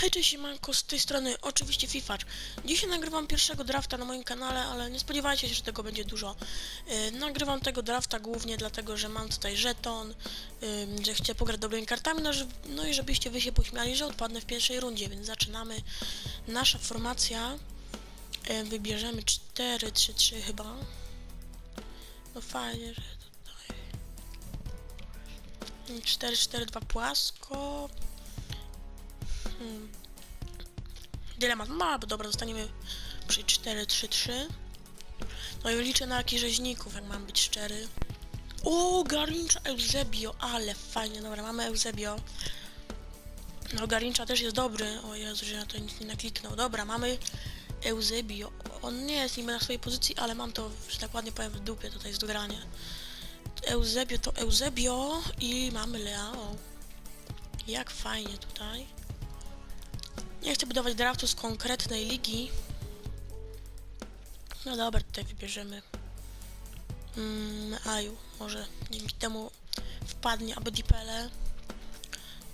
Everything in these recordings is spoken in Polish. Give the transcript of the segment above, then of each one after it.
Hej, cześć, siemanko, z tej strony oczywiście Fifacz. Dzisiaj nagrywam pierwszego drafta na moim kanale, ale nie spodziewajcie się, że tego będzie dużo. Yy, nagrywam tego drafta głównie dlatego, że mam tutaj żeton, yy, że chcę pograć dobrymi kartami, no, no i żebyście wy się pośmiali, że odpadnę w pierwszej rundzie, więc zaczynamy. Nasza formacja, yy, wybierzemy 4-3-3 chyba. No fajnie, że tutaj... 4-4-2 płasko, Hmm. Dylemat ma, bo dobra, zostaniemy przy 4-3-3. No i liczę na jakichś rzeźników, jak mam być szczery. O, Garincza Eusebio, ale fajnie, dobra, mamy Eusebio. No, Garincza też jest dobry. O Jezu, że ja to nic nie nakliknął. Dobra, mamy Eusebio. On nie jest niby na swojej pozycji, ale mam to, że tak ładnie powiem, w dupie tutaj z dogrania. Eusebio to Eusebio i mamy Leao. Jak fajnie tutaj. Nie chcę budować draftu z konkretnej ligi. No dobra, tutaj wybierzemy. Mm, Aju, może dzięki temu wpadnie aby Dipele.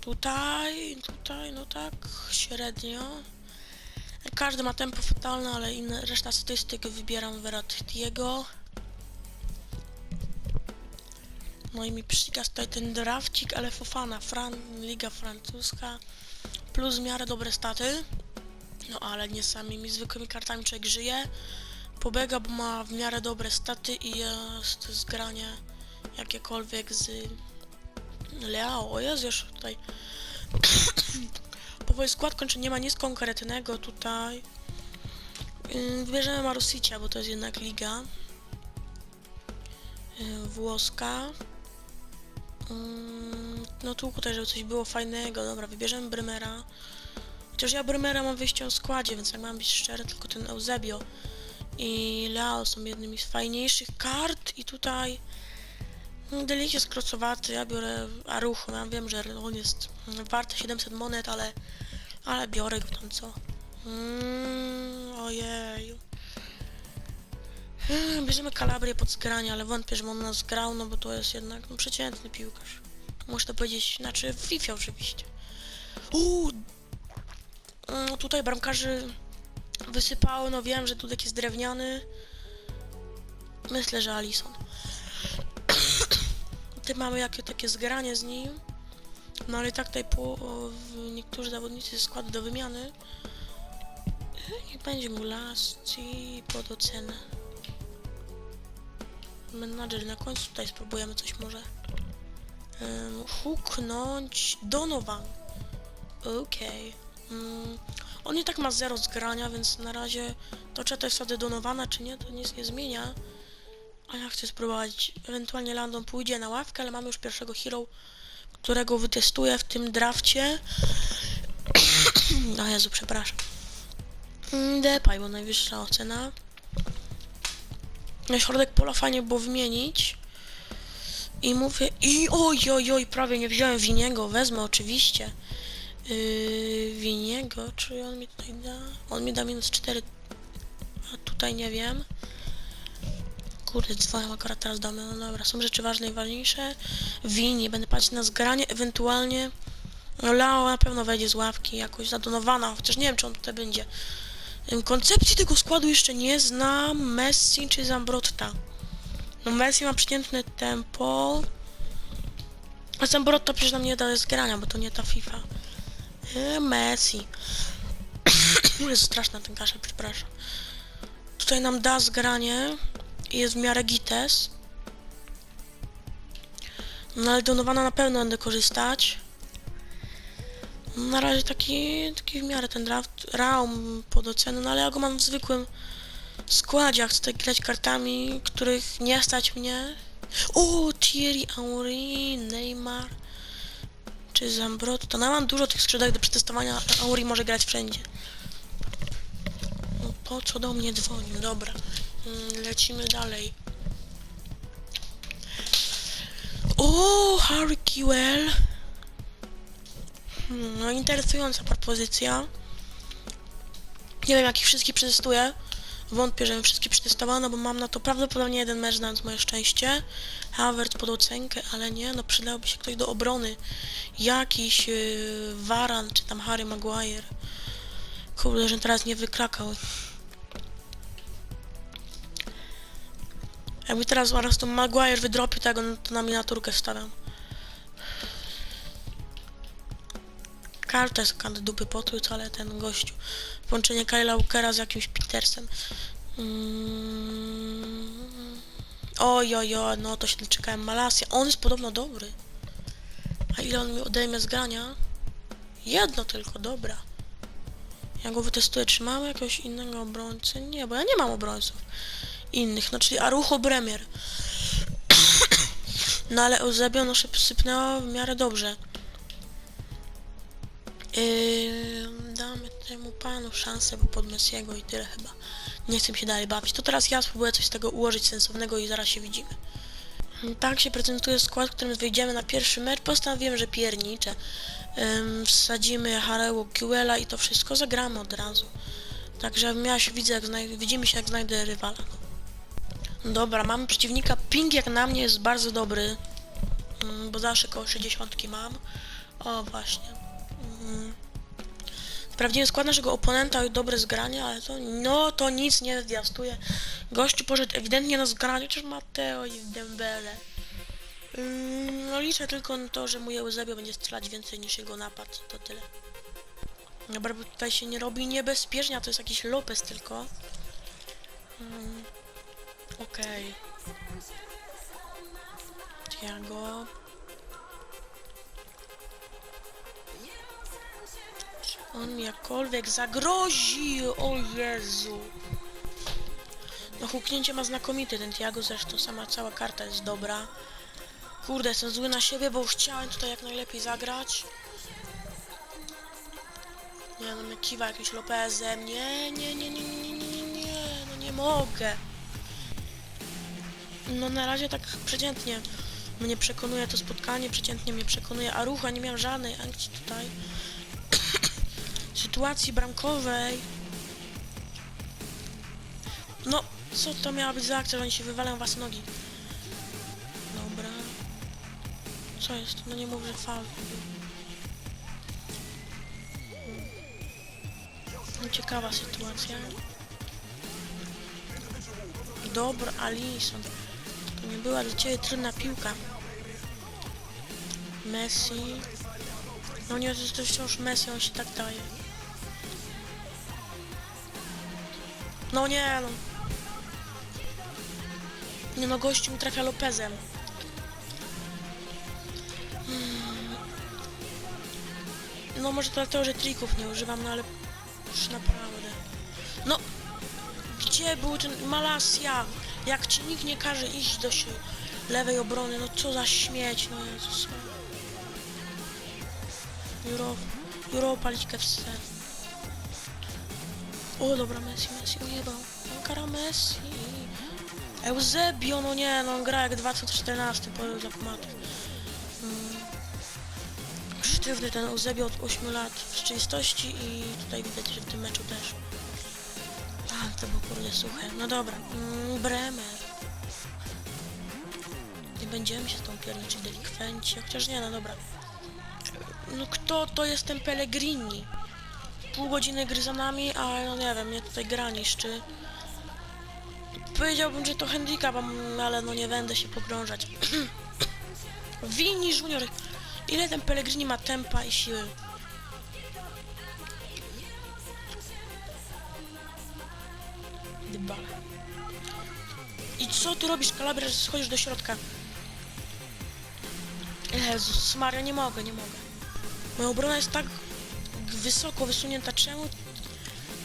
Tutaj, tutaj, no tak, średnio. Każdy ma tempo fatalne, ale inne, reszta statystyk wybieram Verrattiego. No i mi przykaz tutaj ten drafcik, ale Fofana, Fran, Liga Francuska plus w miarę dobre staty. No ale nie samymi zwykłymi kartami człowiek żyje. Pobega, bo ma w miarę dobre staty i jest zgranie jakiekolwiek z Leao. O jest już tutaj. Powoli skład kończy, nie ma nic konkretnego tutaj. Wybierzemy Marusicia, bo to jest jednak liga włoska. Mm, No tu tutaj, żeby coś było fajnego. Dobra, wybierzemy Brymera. Chociaż ja Brymera mam w wyjściowym składzie, więc jak mam być szczery, tylko ten Eusebio i Leo są jednymi z fajniejszych kart i tutaj no, Delik jest krocowaty, ja biorę Arucho, ja wiem, że on jest warty 700 monet, ale ale biorę go tam, co? Mm, ojeju. Hmm, Bierzemy Kalabrię pod zgranie, ale wątpię, że on nas grał, no bo to jest jednak no, przeciętny piłkarz. To powiedzieć, znaczy w FIFA oczywiście. Uuu, no tutaj bramkarzy wysypało, no wiem, że Dudek jest drewniany. Myślę, że Alison. Tutaj mamy jakie takie zgranie z nim. No ale i tak tutaj po, o, niektórzy zawodnicy ze do wymiany. Niech będzie mu Lasci pod ocenę. Menadżer na końcu tutaj spróbujemy coś może. Um, huknąć Donovan. Okej. Mm, on i tak ma zero zgrania, więc na razie to czy to jest wtedy Donowana, czy nie, to nic nie zmienia. A ja chcę spróbować. Ewentualnie Landon pójdzie na ławkę, ale mamy już pierwszego hero, którego wytestuję w tym drafcie. o Jezu, przepraszam. Mm, Depay, bo najwyższa ocena. Na środek pola fajnie było wymienić. I mówię, i oj, oj, oj, prawie nie wziąłem Winiego, wezmę oczywiście. Yy, Winiego, czy on mi tutaj da? On mi da minus 4, a tutaj nie wiem. Kurde, dzwonię akurat teraz do mnie, no dobra, są rzeczy ważne i ważniejsze. Wini, będę patrzeć na zgranie, ewentualnie no Lao na pewno wejdzie z ławki, jakoś zadonowana, chociaż nie wiem, czy on tutaj będzie. Koncepcji tego składu jeszcze nie znam, Messi czy Zambrotta. No Messi ma przeciętne tempo, a Zambrotta przecież nam nie da zgrania, bo to nie ta FIFA. E, Messi. jest straszna ten kaszel, przepraszam. Tutaj nam da zgranie jest w miarę gites. No ale donowana na pewno będę korzystać. Na razie taki, taki w miarę ten draft. Raum pod oceną, no ale ja go mam w zwykłym składzie. Chcę tutaj grać kartami, których nie stać mnie. O, Thierry Henry, Neymar czy Zambrotta. No ja mam dużo tych skrzydełek do przetestowania, Auri może grać wszędzie. No po co do mnie dzwonił? Dobra. Mm, Lecimy dalej. O, Harry Kewell. No interesująca propozycja. Nie wiem, jakich wszystkich przetestuję. Wątpię, że wszystkie przetestowano, bo mam na to prawdopodobnie jeden mecz, znając moje szczęście. Havertz pod ocenkę, ale nie, no przydałby się ktoś do obrony. Jakiś yy, Varan, czy tam Harry Maguire. Kurde, że teraz nie wykrakał. Jakby teraz zaraz to Maguire wydropił tego, to na miniaturkę wstawiam. Karta jest kandy dupy potłuc, ale ten gościu. Połączenie Kyla Walkera z jakimś Petersem. Mm. Oj, oj, oj, no to się doczekałem Malasia. On jest podobno dobry. A ile on mi odejmie z grania? Jedno tylko, dobra. Ja go wytestuję. Czy mamy jakiegoś innego obrońcę? Nie, bo ja nie mam obrońców innych. No, czyli Arucho Bremier. no ale Eusebio no sypnęło w miarę dobrze. Yy, damy temu panu szansę, bo pod Messiego i tyle chyba. Nie chcę się dalej bawić. To teraz ja spróbuję coś z tego ułożyć sensownego i zaraz się widzimy. Tak się prezentuje skład, którym wyjdziemy na pierwszy mecz. Postanowiłem, że pierniczę. Ym, wsadzimy Hareu Kiwela i to wszystko zagramy od razu. Także ja się widzę, jak widzimy się jak znajdę rywala. Dobra, mamy przeciwnika. Ping jak na mnie jest bardzo dobry. Bo zawsze koło 60 mam. O, właśnie. Mm. Sprawdziłem skład naszego oponenta i dobre zgranie, ale to, no, to nic nie zwiastuje. Gościu poszedł ewidentnie na zgranie, chociaż Mateo i Dembele. Mm, no liczę tylko na to, że mój Eusebio będzie strzelać więcej niż jego napad, to tyle. Dobra, bo tutaj się nie robi niebezpiecznie, a to jest jakiś Lopez tylko. Mm, Okej. Tiago. On mi jakkolwiek zagrozi? O Jezu. No huknięcie ma znakomity ten Tiago, zresztą sama cała karta jest dobra. Kurde, jestem zły na siebie, bo chciałem tutaj jak najlepiej zagrać. Nie no, mnie kiwa jakimś Lopezem. Nie, nie, nie, nie, nie, nie, nie, nie, no nie mogę. No na razie tak przeciętnie mnie przekonuje to spotkanie, przeciętnie mnie przekonuje Arucha, nie miałem żadnej akcji tutaj. Sytuacji bramkowej. No, co to miała być za akcja, że oni się wywalają was nogi. Dobra. Co jest? No nie mów, że faul. No, ciekawa sytuacja. Dobra, Alison. To nie była dla ciebie trudna piłka. Messi. No nie, to jest wciąż Messi, on się tak daje. No nie, no. Nie no, gościu trafia Lopezem. Hmm. No może to dlatego, że trików nie używam, no ale już naprawdę. No, gdzie był ten Malasia? Jak ci nikt nie każe iść do się lewej obrony, no co za śmieć, no Jezus. Euro, Euro palić KFC. O dobra, Messi, Messi ujebał. On kara Messi. Eusebio, no nie, no on gra jak 2014 po zakmatów. Mm. Sztywny ten Eusebio od 8 lat w rzeczywistości i tutaj widać, że w tym meczu też. A, to było kurde suche. No dobra, mm, Bremer. Nie będziemy się z tą pierniczyć delikwenci, chociaż nie, no dobra. No kto to jest ten Pellegrini? Pół godziny gry za nami, a no nie wiem, mnie tutaj gra niszczy. Powiedziałbym, że to handicap, ale no nie będę się pogrążać. Vini Junior. Ile ten Pellegrini ma tempa i siły? Dbale. I co tu robisz, Kalabria, że schodzisz do środka? Jezus Maria, nie mogę, nie mogę. Moja obrona jest tak wysoko wysunięta. Czemu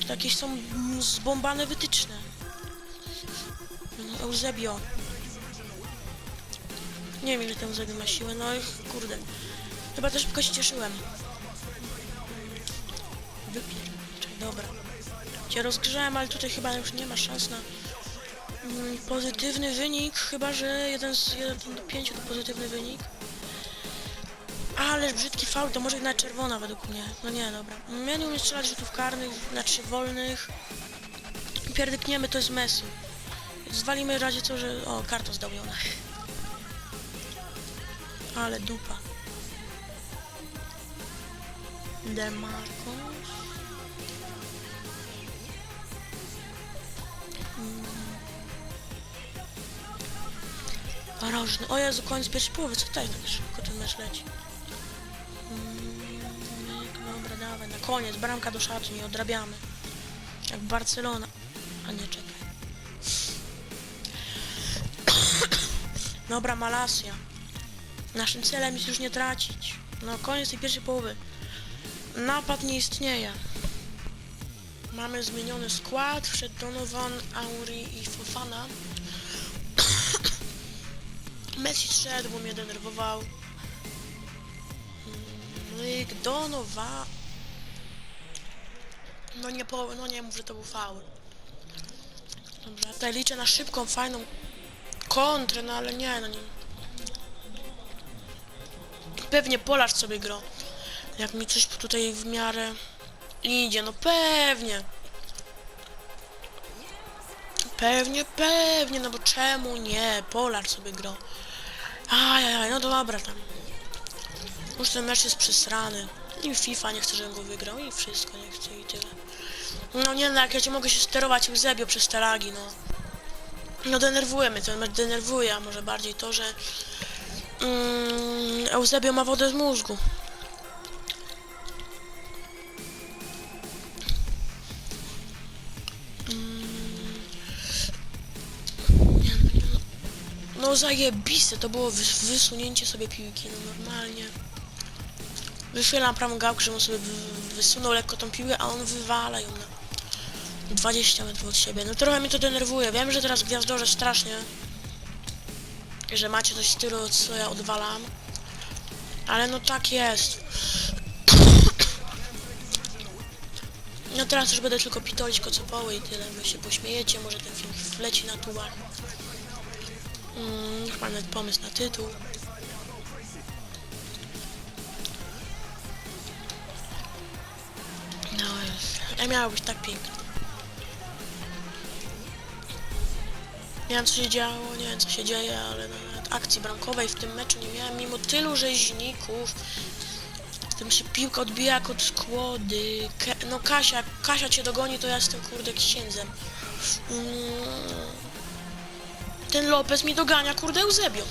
to jakieś są zbombane wytyczne? Eusebio. Nie wiem, ile ten Eusebio ma siłę, no i kurde. Chyba też tylko się cieszyłem. Wypierniczaj, dobra. Cię rozgrzałem, ale tutaj chyba już nie ma szans na mm, pozytywny wynik, chyba że 1 z 1 do 5 to pozytywny wynik. Ależ brzydki faul, to może na czerwona według mnie. No nie, dobra. Ja nie umiem strzelać rzutów karnych, znaczy wolnych. pierdykniemy, to jest Messi. Zwalimy w razie co, że... O, karta zdobiona. Ale dupa. Demarcus. Mm. Rożny. O Jezu, koniec pierwszej połowy. Co tutaj tak szybko ten mecz leci? Koniec. Bramka do szatni, odrabiamy. Jak Barcelona. A nie, czekaj. Dobra, Malasia. Naszym celem jest już nie tracić. No, koniec tej pierwszej połowy. Napad nie istnieje. Mamy zmieniony skład. Wszedł Donovan, Auri i Fofana. Messi szedł, bo mnie denerwował. Myk, Donovan. No nie, po, no nie mów, że to był faul. Dobrze, tutaj liczę na szybką, fajną kontrę, no ale nie, no nie. Pewnie Polarz sobie grał. Jak mi coś tutaj w miarę idzie, no pewnie. Pewnie, pewnie, no bo czemu nie? Polar sobie grał. Ajajaj, no dobra tam. Już ten mecz jest przesrany. I FIFA nie chce, żebym go wygrał i wszystko nie chce i tyle. No nie no, jak ja cię mogę się sterować Eusebio przez te lagi, no. No denerwuje mnie ten mecz, denerwuje, a może bardziej to, że mm, Eusebio ma wodę z mózgu. No zajebiste, to było wys wysunięcie sobie piłki, no normalnie. Wychylam prawą gałkę, żeby on sobie wy wysunął lekko tą piłkę, a on wywala ją na 20 metrów od siebie. No trochę mnie to denerwuje. Wiem, że teraz gwiazdorze strasznie, że macie coś w stylu, co ja odwalam. Ale no tak jest. No teraz już będę tylko pitolić kocopoły i tyle. Wy się pośmiejecie, może ten film wleci na tubach. Mm, chyba nawet pomysł na tytuł. Ja miało być tak pięknie. Nie wiem co się działo, nie wiem co się dzieje, ale nawet akcji bramkowej w tym meczu nie miałem, mimo tylu rzeźników. Tym się piłka odbija jak od skłody. Ke no Kasia, Kasia cię dogoni, to ja jestem kurde księdzem. Mm. Ten Lopez mi dogania, kurde, Eusebio.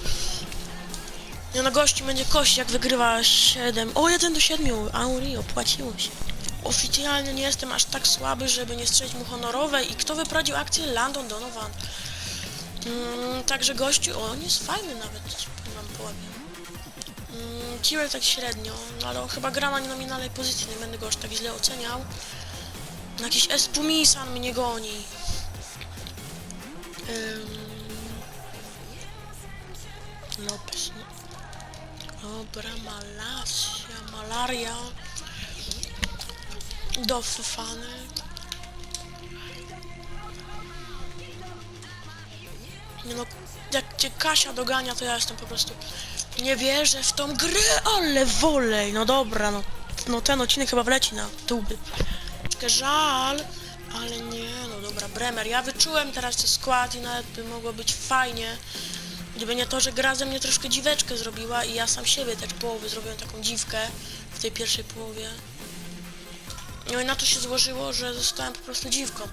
Ja na gości będzie kość, jak wygrywa 7. O, 1 do 7. Auri, opłaciło się. Oficjalnie nie jestem aż tak słaby, żeby nie strzelić mu honorowej. I kto wyprowadził akcję? Landon Donovan. Mm, także gościu, o, on jest fajny nawet, wam powiem. Mm, tak średnio, no ale on chyba gra na nominalnej pozycji, nie będę go aż tak źle oceniał. Jakiś Espumisan mnie goni. Ym... Lopez, no. Dobra, malasia, malaria. Do Fufany. Nie no, jak cię Kasia dogania, to ja jestem po prostu... Nie wierzę w tą grę, ale wolej. No dobra, no. No ten odcinek chyba wleci na tuby. Żal, ale nie, no dobra, Bremer. Ja wyczułem teraz ten skład i nawet by mogło być fajnie. Gdyby nie to, że gra ze mnie troszkę dziweczkę zrobiła i ja sam siebie też połowy zrobiłem taką dziwkę w tej pierwszej połowie. No i na to się złożyło, że zostałem po prostu dziwką.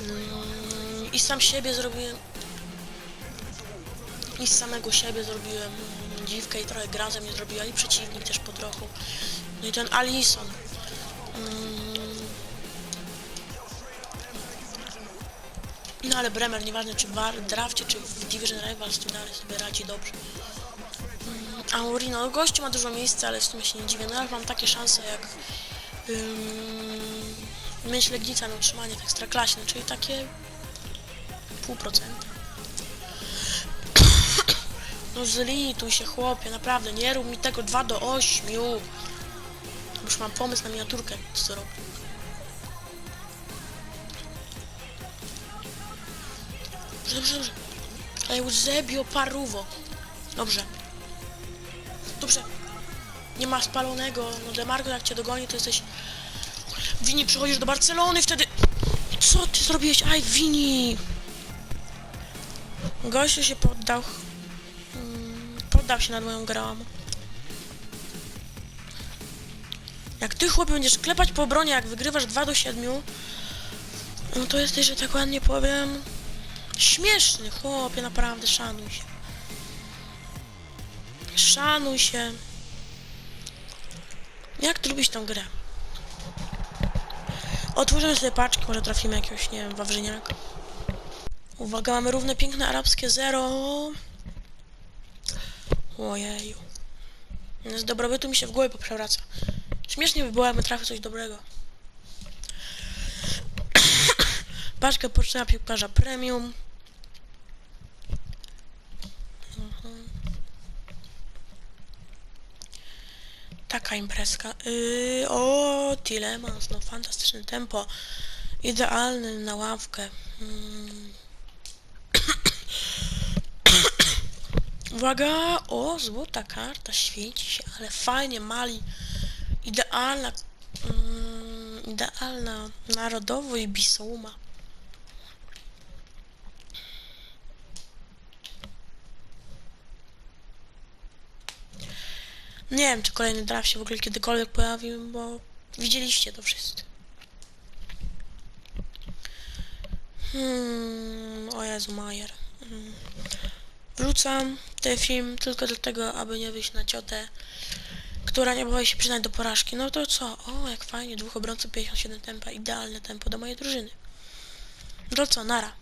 Mm, I sam siebie zrobiłem... I z samego siebie zrobiłem dziwkę i trochę gra ze mnie zrobiła i przeciwnik też po trochu. No i ten Alison. Mm. No ale Bremer, nieważne czy w drafcie, czy w Division Rivals, to dalej sobie radzi dobrze. Mm, Auri, no gościu ma dużo miejsca, ale w sumie się nie dziwię. No jak mam takie szanse jak ym, myśl Legnica na utrzymanie w ekstraklasie, no, czyli takie pół procenta. No zlituj się chłopie, naprawdę, nie rób mi tego 2 do 8. Już mam pomysł na miniaturkę, co robię. Dobrze, dobrze, dobrze. Eusebio Paruwo. Dobrze. Dobrze. Nie ma spalonego. No Demarco jak cię dogoni, to jesteś... Wini przychodzisz do Barcelony, wtedy... Co ty zrobiłeś? Aj, Wini! Gościu się poddał. Mm, Poddał się nad moją grą. Jak ty, chłopie, będziesz klepać po obronie, jak wygrywasz 2 do 7, no to jesteś, że tak ładnie powiem, śmieszny, chłopie, naprawdę, szanuj się. Szanuj się. Jak ty lubisz tą grę? Otworzymy sobie paczki, może trafimy jakiegoś, nie wiem, wawrzyniaka. Uwaga, mamy równe piękne arabskie zero. Ojeju. Z dobrobytu mi się w głowie poprzewraca. Śmiesznie by było, jakby trafił coś dobrego. Paczkę pocztową piłkarza premium. Mhm. Taka imprezka. Yy, o, Tilemans, no fantastyczne tempo. Idealny na ławkę. Mm. Uwaga! O, złota karta, świeci się, ale fajnie, Mali. Idealna, mm, idealna narodowo i Bisouma. Nie wiem, czy kolejny draft się w ogóle kiedykolwiek pojawił, bo widzieliście to wszyscy. Hmm, o Jezu, Majer. Hmm. Wrzucam ten film tylko dlatego, aby nie wyjść na ciotę, która nie boi się przyznać do porażki. No to co? O, jak fajnie, dwóch obrońców 57 tempa, idealne tempo do mojej drużyny. No to co, nara.